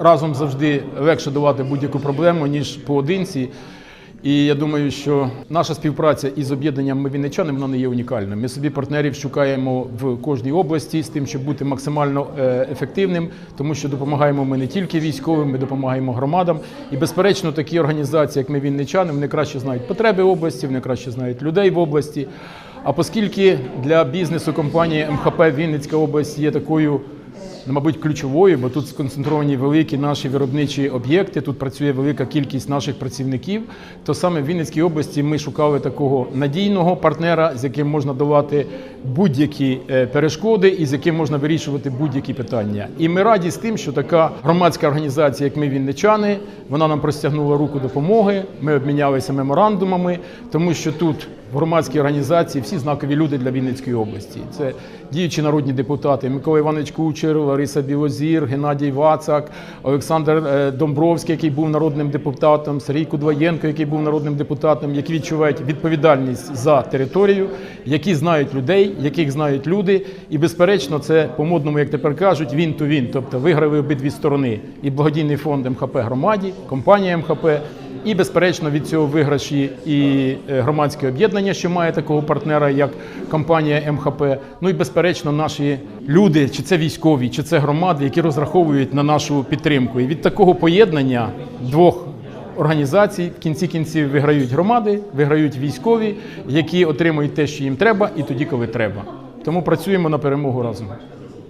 разом завжди легше долати будь-яку проблему, ніж поодинці. І я думаю, що наша співпраця із об'єднанням «Ми вінничани» вона не є унікальною. Ми собі партнерів шукаємо в кожній області з тим, щоб бути максимально е, ефективним, тому що допомагаємо ми не тільки військовим, ми допомагаємо громадам. І безперечно, такі організації, як ми вінничани, вони краще знають потреби області, вони краще знають людей в області. А оскільки для бізнесу компанії МХП Вінницька область є такою мабуть, ключовою, бо тут сконцентровані великі наші виробничі об'єкти, тут працює велика кількість наших працівників. То саме в Вінницькій області ми шукали такого надійного партнера, з яким можна долати будь-які е, перешкоди і з яким можна вирішувати будь-які питання. І ми раді з тим, що така громадська організація, як ми вінничани, вона нам простягнула руку допомоги. Ми обмінялися меморандумами, тому що тут в громадській організації всі знакові люди для Вінницької області. Це діючі народні депутати Микола Іванович Кучер, Лариса Білозір, Геннадій Вацак, Олександр е, Домбровський, який був народним депутатом, Сергій Кудваєнко, який був народним депутатом, які відчувають відповідальність за територію, які знають людей, яких знають люди. І безперечно, це по-модному, як тепер кажуть, він то він, тобто виграли обидві сторони. І благодійний фонд МХП громаді, компанія МХП. І, безперечно, від цього виграші і е, громадське об'єднання, що має такого партнера, як компанія МХП. Ну і безперечно, наші люди, чи це військові, чи це громади, які розраховують на нашу підтримку. І від такого поєднання двох організацій в кінці кінців виграють громади, виграють військові, які отримують те, що їм треба, і тоді, коли треба. Тому працюємо на перемогу разом.